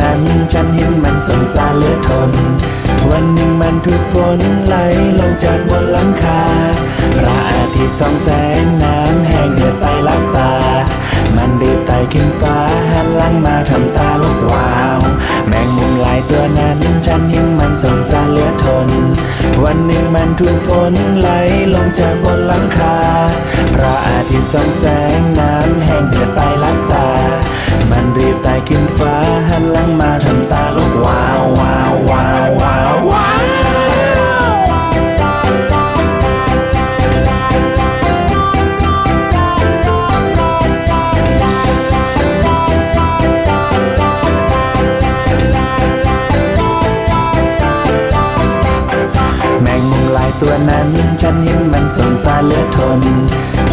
นั้น ฉันเห็นมันสงสารเหลือทน วันหนึ่งมันถูกฝนไหลลงจากบนหลังคาพระอาทิตย์ส่องแสงน้ำแห้งเหือดไปลับตา มันรีบไต่ขึ้นฟ้าหันหลังมาทำตาลุกวาว แมงมุมลายตัวนั้น ฉันเห็นมันสงสารเหลือทน วันหนึ่งมันถูกฝนไหลลงจากบนหลังคาพระอาทิตย์ส่องแสงน้ำแห้งเหือดไปลับ รีบไต่ขึ้นฟ้าหันหลังมาทำตาลุกว้าวว้าวว้าวว้าวว้ายตัวนั้นฉันเห็นมันสงสารเหลือทน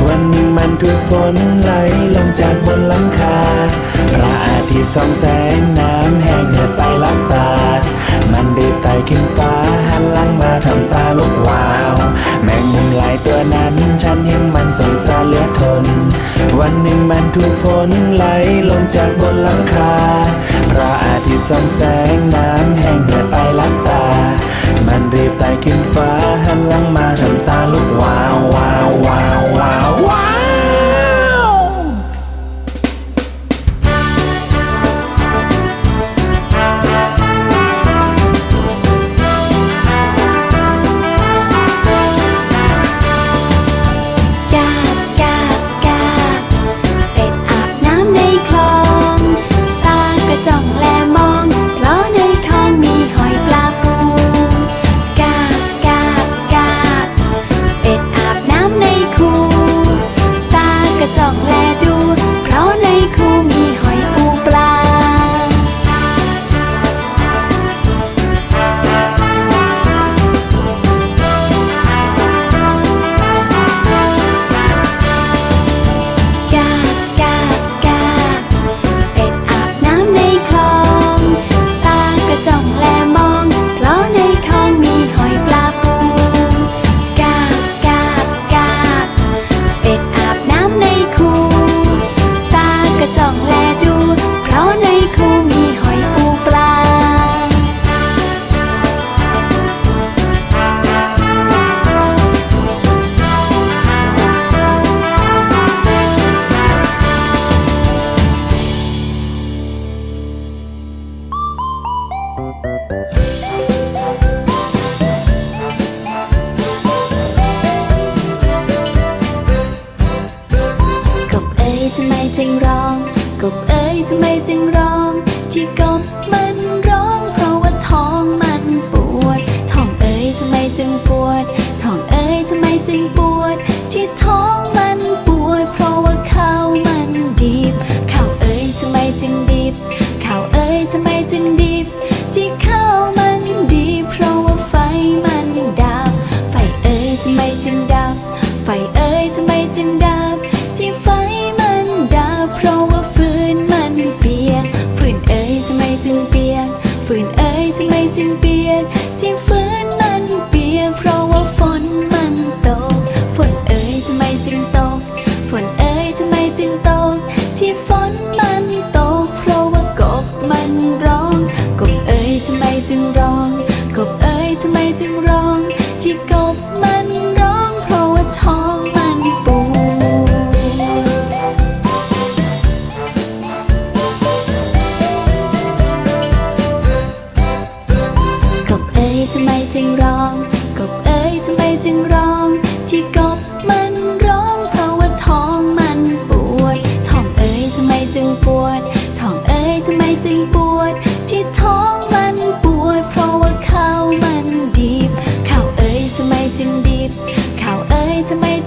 วันนี้มันถูกฝนไหลลงจากบนหลังคา พระอาทิตย์ส่องแสงน้ำแห้งเหือดไปลับตา มันรีบไต่ขึ้นฟ้าหันหลังมาทำตาลุกวาว แมงมุมหลายตัวนั้น ฉันเห็นมันสงสารเหลือทน วันหนึ่งมันถูกฝนไหลลงจากบนหลังคา พระอาทิตย์ส่องแสงน้ำแห้งเหือดไปลับตา มันรีบไต่ขึ้นฟ้าหันหลังมา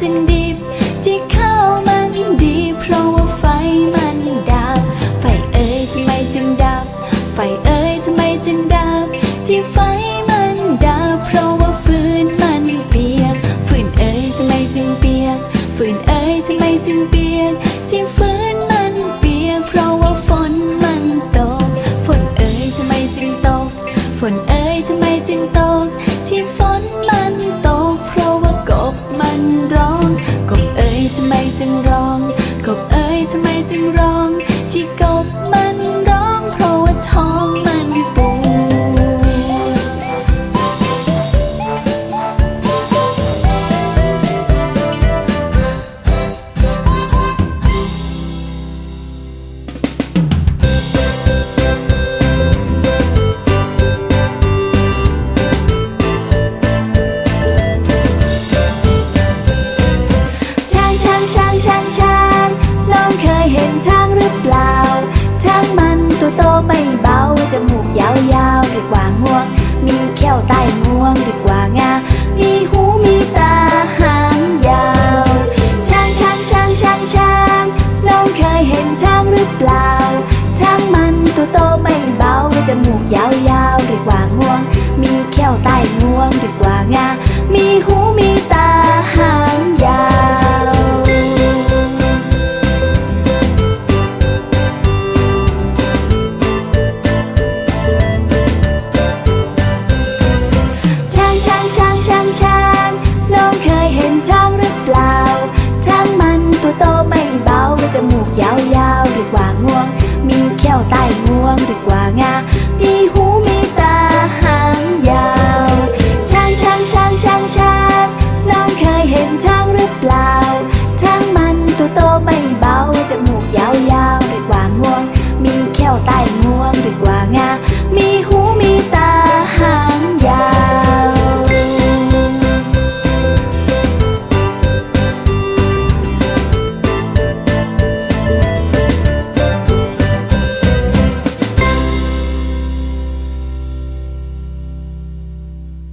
tình đi. blah.